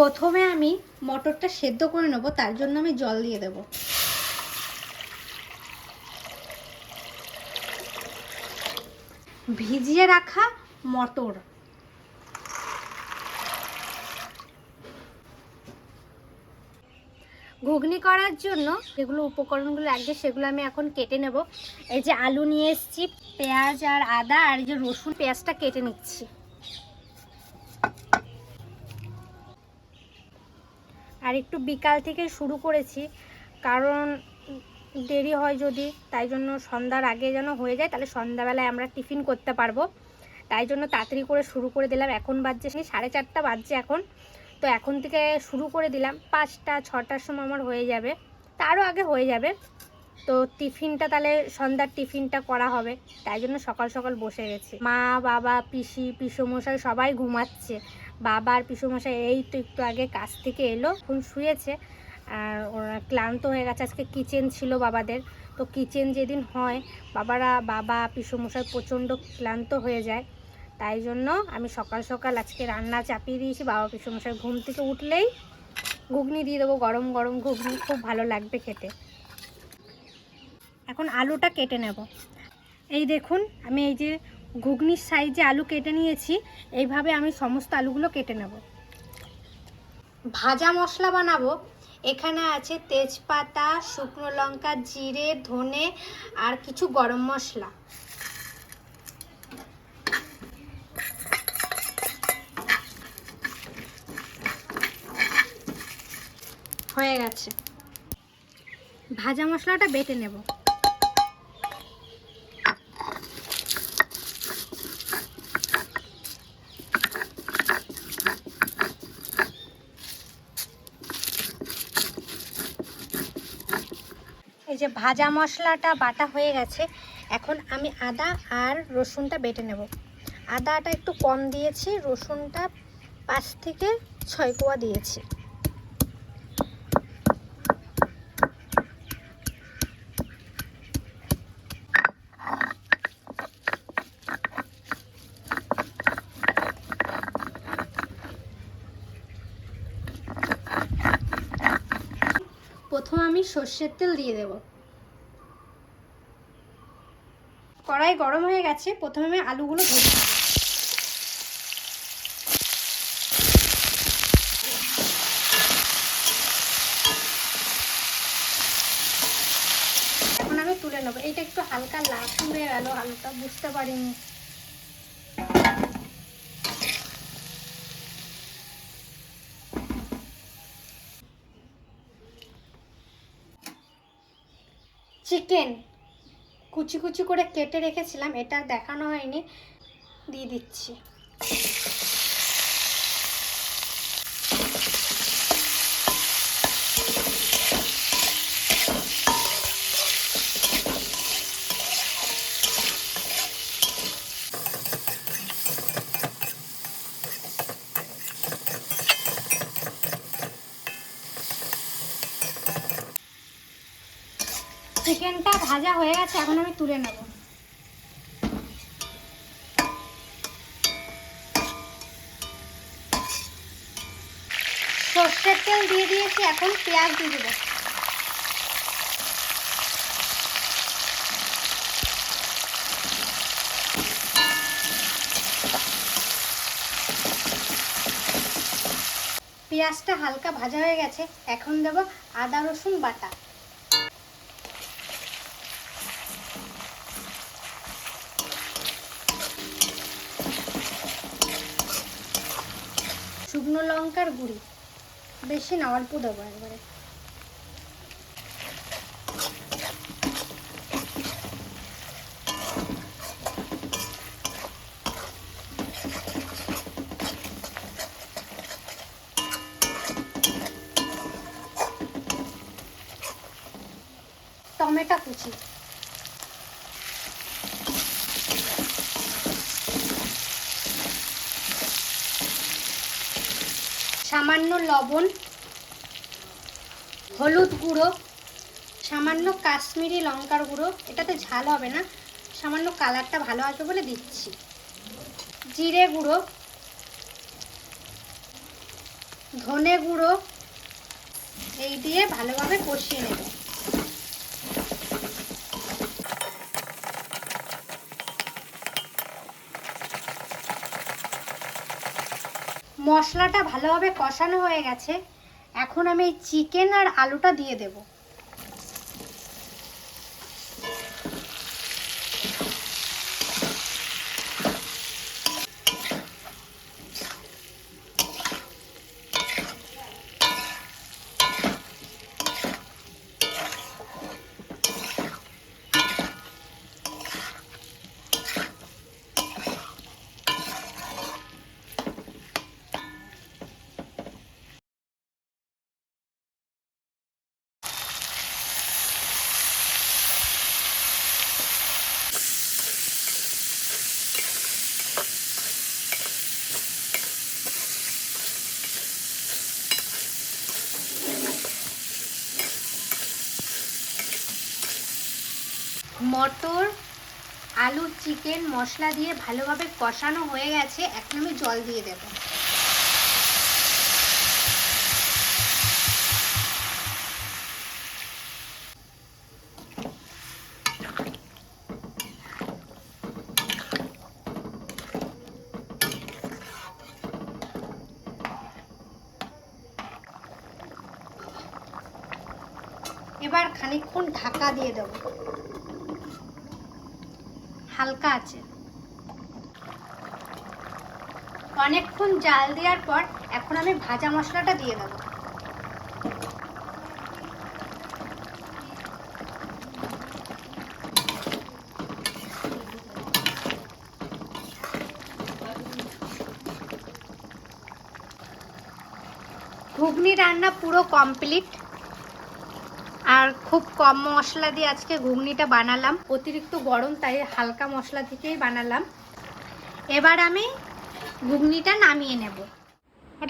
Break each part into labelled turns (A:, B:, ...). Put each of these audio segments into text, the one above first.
A: প্রথমে আমি মটরটা সেদ্ধ করে নেব, তার জন্য আমি জল দিয়ে দেব। ভিজিয়ে রাখা মটর। ঘুগনি করার জন্য যেগুলো উপকরণগুলো লাগবে, সেগুলো আমি এখন কেটে নেব। এই যে আলু নিয়ে এসেছি, পেঁয়াজ আর আদা, আর যে রসুন, পেঁয়াজটা কেটে নিচ্ছি। আর একটু বিকাল থেকে শুরু করেছি। কারণ দেরি হয় যদি, তাই জন্য সন্ধ্যার আগে যেন হয়ে যায়, তাহলে সন্ধ্যাবেলায় আমরা টিফিন করতে পারব। তাই জন্য তাড়াতাড়ি করে শুরু করে দিলাম। এখন বাজছে সেই সাড়ে চারটা বাজছে এখন। তো এখন থেকে শুরু করে দিলাম। পাঁচটা, ছটার সময় আমার হয়ে যাবে। তারও আগে হয়ে যাবে। তো টিফিনটা তাহলে সন্ধ্যার টিফিনটা করা হবে। তাই জন্য সকাল সকাল বসে গেছি। মা, বাবা, পিসি, পিসমশাই সবাই ঘুমাচ্ছে। বাবা আর পিসমশাই এই তো একটু আগে কাজ থেকে এলো, এখন শুয়েছে। আর ওরা ক্লান্ত হয়ে গেছে, আজকে কিচেন ছিল বাবাদের। তো কিচেন যেদিন হয়, বাবারা, বাবা, পিসমশাই প্রচণ্ড ক্লান্ত হয়ে যায়। তাই জন্য আমি সকাল সকাল আজকে রান্না চাপিয়ে দিয়েছি। বাবা পিসমশাই ঘুম থেকে উঠলেই ঘুগনি দিয়ে দেবো, গরম গরম ঘুগনি, খুব ভালো লাগবে খেতে। এখন আলুটা কেটে নেব। এই দেখুন, আমি এই যে ঘুগনির সাইজে আলু কেটে নিয়েছি, এইভাবে আমি সমস্ত আলুগুলো কেটে নেব। ভাজা মশলা বানাবো। এখানে আছে তেজপাতা, শুকনো লঙ্কা, জিরে, ধনে আর কিছু গরম মশলা। হয়ে গেছে। ভাজা মশলাটা বেটে নেব। যে ভাজা মশলাটা বাটা হয়ে গেছে, এখন আমি আদা আর রসুনটা বেটে নেব। আদাটা একটু কম দিয়েছি, রসুনটা পাঁচ থেকে ছয় কোয়া দিয়েছি। প্রথম আমি সর্ষের তেল দিয়ে দেব। কড়াই গরম হয়ে গেছে, প্রথমে আমি আলুগুলো ভেজে নেব। এখন আমি তুলে নেব। এইটা একটু হালকা লাল হয়ে গেল, আলুটা বুঝতে পারিনি। চিকেন। কুচি কুচি করে কেটে রেখেছিলাম এটা দেখানো হয়নি। দিয়ে দিচ্ছি। চিকেনটা ভাজা হয়ে গেছে, এখন আমি তুলে নেব। সর্ষের তেল দিয়ে দিয়েছি, এখন পেঁয়াজ দিয়ে দেবো। পেঁয়াজটা হালকা ভাজা হয়ে গেছে, এখন দেব আদা রসুন বাটা। শুকনো লঙ্কার গুঁড়ি। বেশি না অল্প দেবো একবারে। টমেটো কুচি। সামান্য লবণ, হলুদ গুঁড়ো, সামান্য কাশ্মীরি লঙ্কার গুঁড়ো, এটাতে ঝাল হবে না, সামান্য কালারটা ভালো আসবে বলে দিচ্ছি। জিরে গুঁড়ো, ধনে গুঁড়ো, এই দিয়ে ভালোভাবে কষিয়ে নেব। মশলাটা ভালোভাবে কষানো হয়ে গেছে। এখন আমি চিকেন আর আলুটা দিয়ে দেব। মটর, আলু, চিকেন, মশলা দিয়ে ভালোভাবে কষানো হয়ে গেছে। এখন আমি জল দিয়ে দেব। এবার খানিকক্ষণ ঢাকা দিয়ে দেবো। হালকা আছে। অনেকক্ষণ জাল দেওয়ার পর এখন আমি ভাজা মশলাটা দিয়ে দেবো। ঘুগনি রান্না পুরো কমপ্লিট। আর খুব কম মশলা দিয়ে আজকে ঘুগনিটা বানালাম। অতিরিক্ত গরম তাই হালকা মশলা থেকেই বানালাম। এবার আমি ঘুগনিটা নামিয়ে নেব।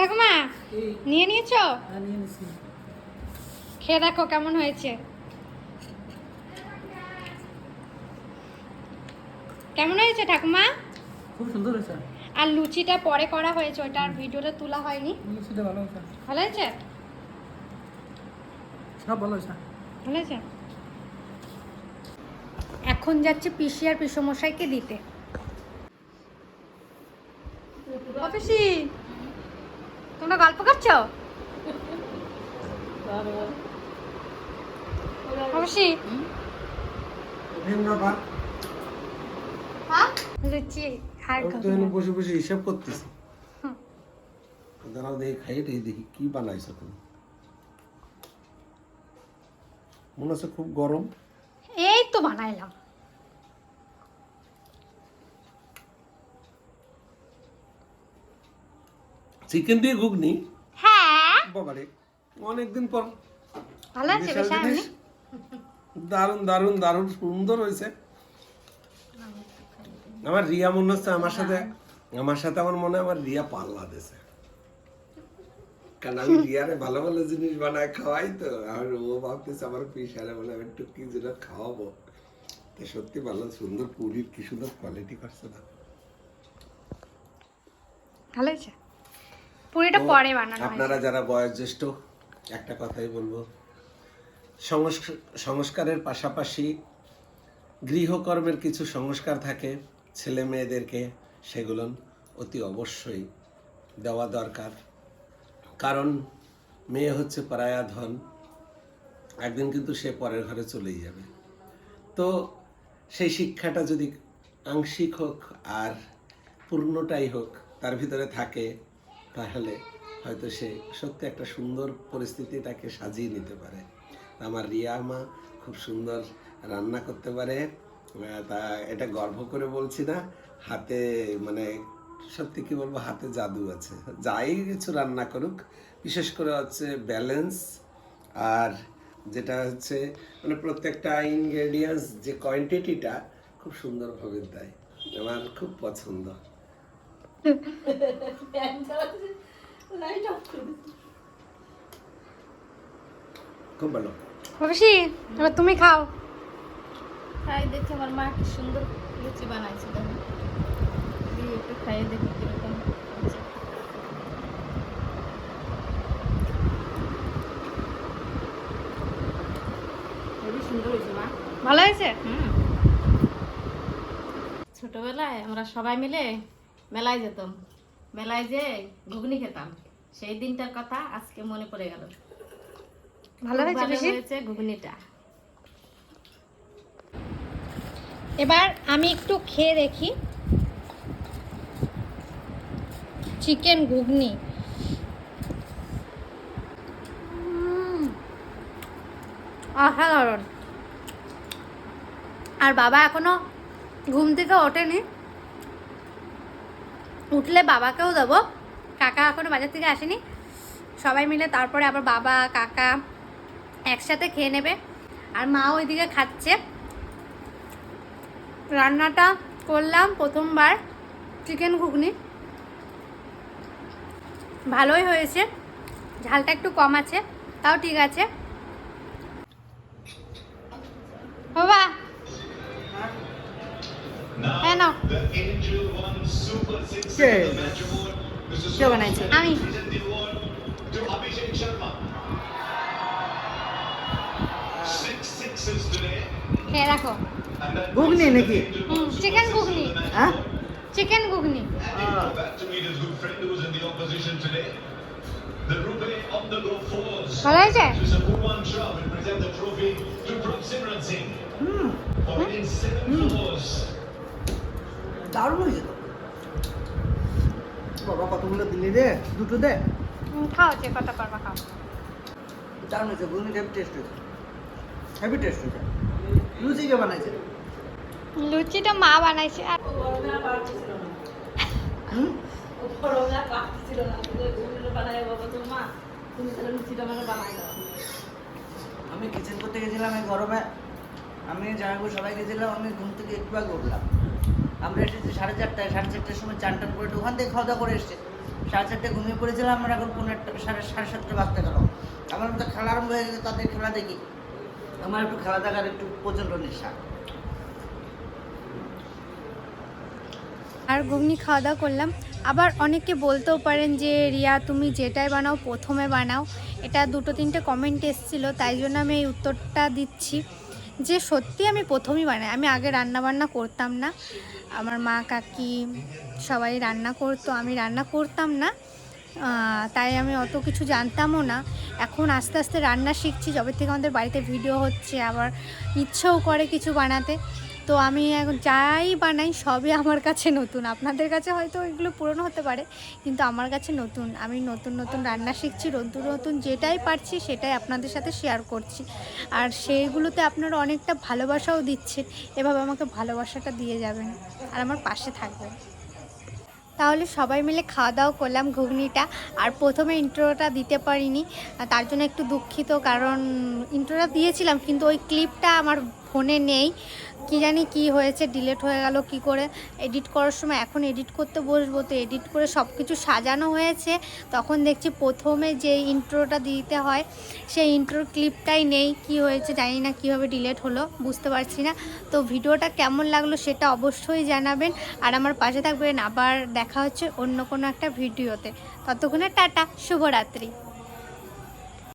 A: ঠাকুমা নিয়ে নিয়েছ? খেয়ে দেখো কেমন হয়েছে। কেমন হয়েছে ঠাকুমা?
B: খুব সুন্দর হয়েছে।
A: আর লুচিটা পরে করা হয়েছে ওটা আর ভিডিওটা তোলা হয়নি।
B: লুচিটা ভালো হয়েছে।
A: ভালো হয়েছে?
B: সব ভালো হয়েছে।
A: ভালো এখন যাচ্ছে পিসি আর পিসমশাইকে দিতে। পিসি তোমরা গল্প করছ? পিসি হ্যাঁ? লুচি আর
C: বসে বসে হিসাব করতেছি। দাঁড়াও দেখি খাইয়ে দেখি কি বানাইছো তুমি। মনে হচ্ছে খুব গরম।
A: এই তো বানাইলাম।
C: চিকেন দিয়ে ঘুগনি?
A: হ্যাঁ।
C: বাবারে অনেকদিন পর।
A: ভালো আছে বেশ।
C: দারুণ দারুণ দারুণ সুন্দর হয়েছে। আমার রিয়া মনে হচ্ছে আমার সাথে আমার সাথে আমার মনে হয় আমার রিয়া পাল্লা দিছে কারণ আমি রিয়ারে ভালো ভালো জিনিস বানায় খাওয়াই তো। আর ও ভাবতেছে আমার পিসারে বলে আমি একটু কি যেন খাওয়াবো। তো সত্যি ভালো সুন্দর পুরীর কি সুন্দর কোয়ালিটি করছে না।
A: ভালো হয়েছে? পুরিটা পরে বানানো
C: আপনারা যারা বয়োজ্যেষ্ঠ একটা কথাই বলব। সংস্কারের পাশাপাশি গৃহকর্মের কিছু সংস্কার থাকে ছেলে মেয়েদেরকে সেগুলো অতি অবশ্যই দেওয়া দরকার। কারণ মেয়ে হচ্ছে পরায়া ধন। একদিন কিন্তু সে পরের ঘরে চলেই যাবে। তো সেই শিক্ষাটা যদি আংশিক হোক আর পূর্ণটাই হোক, তার ভিতরে থাকে, তাহলে হয়তো সে সত্যি একটা সুন্দর পরিস্থিতি তাকে সাজিয়ে নিতে পারে। আমার রিয়া মা খুব সুন্দর রান্না করতে পারে। তা এটা গর্ব করে বলছি না। হাতে মানে সত্যি কি বলব হাতে জাদু আছে। যাই কিছু রান্না করুক বিশেষ করে হচ্ছে ব্যালেন্স আর যেটা হচ্ছে মানে প্রত্যেকটা ইনগ্রেডিয়েন্টস যে কোয়ান্টিটিটা খুব সুন্দরভাবে দেয়। আমার খুব পছন্দ। খুব ভালো।
A: এবার তুমি খাও।
D: খাই দেখি আমার মা কি সুন্দর লুচি বানাইছে দেখো দিয়ে একটু খাইয়ে দেখি কীরকম হয়েছে।
A: হয়েছে
D: হুম ছোটবেলায় আমরা সবাই মিলে মেলায় যেতাম। মেলায় যে ঘুগনি খেতাম। সেই দিনটার কথা আজকে মনে পড়ে গেল।
A: ভালো হয়েছে বেশি
D: হয়েছে ঘুগনিটা।
A: এবার আমি একটু খেয়ে দেখি। চিকেন ঘুগনি। অসাধারণ। আর বাবা এখনও ঘুম থেকে ওঠেনি। উঠলে বাবাকেও দেবো। কাকা এখনও বাজার থেকে আসেনি। সবাই মিলে তারপরে আবার বাবা, কাকা একসাথে খেয়ে নেবে। আর মা ওইদিকে খাচ্ছে। রান্নাটা করলাম প্রথমবার চিকেন ঘুগনি। ভালোই হয়েছে। ঝালটা একটু কম আছে, তাও ঠিক আছে। বাবা হ্যাঁ নাও
B: কে কে বানাইছে
A: আমি খেয়ে রাখো
B: ঘুগনি নাকি
A: চিকেন ঘুগনি
B: হ্যাঁ
A: চিকেন ঘুগনি. ভালো হয়েছে
E: To Sapurwan
B: দারুণ হয়েছে তো বাবা কতগুলো দিলি রে? দুটো দে।
A: খাও যে কটা পারবা খাও।
B: দারুণ হয়েছে ঘুগনি হেভি টেস্ট হয়েছে। হেভি টেস্ট হয়েছে। লুচি কে বানাইছে?
A: লুচিটা মা বানাইছে আর
B: হুম? আমি কিচেন করতে গেছিলাম এই গরমে। আমি জামাইবু সবাই গেছিলাম আমি ঘুম থেকে একটু উঠলাম। আমরা এসেছি সাড়ে চারটায়, সাড়ে চারটার সময় চান টান করে ওখান থেকে খাওয়া দাওয়া করে এসছে। সাড়ে চারটায় ঘুমিয়ে পড়েছিলাম, আমরা এখন পনেরো একটা, সাড়ে সাড়ে সাতটা বাজতে গেল। আমার মতো খেলা আরম্ভ হয়ে গেছে, তাদের খেলা দেখি। আমার একটু খেলা দেখার একটু প্রচণ্ড নেশা।
A: আর ঘুগনি খাওয়া দাওয়া করলাম। আবার অনেকে বলতেও পারেন যে, রিয়া, তুমি যেটাই বানাও, প্রথমে বানাও। এটা দুটো, তিনটে কমেন্ট এসেছিল, তাই জন্য আমি এই উত্তরটা দিচ্ছি। যে সত্যি আমি প্রথমেই বানাই। আমি আগে রান্না বান্না করতাম না। আমার মা, কাকি সবাই রান্না করতো। আমি রান্না করতাম না। তাই আমি অত কিছু জানতামও না। এখন আস্তে আস্তে রান্না শিখছি। যবে থেকে আমাদের বাড়িতে ভিডিও হচ্ছে, আবার ইচ্ছেও করে কিছু বানাতে। তো আমি এখন যাই বানাই সবই আমার কাছে নতুন। আপনাদের কাছে হয়তো এগুলো পুরনো হতে পারে, কিন্তু আমার কাছে নতুন। আমি নতুন নতুন রান্না শিখছি, নতুন নতুন যেটাই পারছি সেটাই আপনাদের সাথে শেয়ার করছি। আর সেইগুলোতে আপনারা অনেকটা ভালোবাসাও দিচ্ছেন, এভাবে আমাকে ভালোবাসাটা দিয়ে যাবেন আর আমার পাশে থাকবেন। তাহলে সবাই মিলে খাওয়া দাওয়া করলাম ঘুগনিটা, আর প্রথমে ইন্ট্রোটা দিতে পারিনি। তার জন্য একটু দুঃখিত, কারণ ইন্ট্রোটা দিয়েছিলাম, কিন্তু ওই ক্লিপটা আমার ফোনে নেই। কি জানি কি হয়েছে ডিলেট হয়ে গেল কি করে। এডিট করার সময় এখন এডিট করতে বসবো, তো এডিট করে সব কিছু সাজানো হয়েছে। তখন দেখছি প্রথমে যে ইন্ট্রোটা দিতে হয়, সেই ইন্ট্রোর ক্লিপটাই নেই। কি হয়েছে জানি না, কীভাবে ডিলেট হলো, বুঝতে পারছি না। তো ভিডিওটা কেমন লাগল সেটা অবশ্যই জানাবেন। আর আমার পাশে থাকবেন, আবার দেখা হচ্ছে অন্য কোনো একটা ভিডিওতে। ততক্ষণে টাটা, শুভরাত্রি।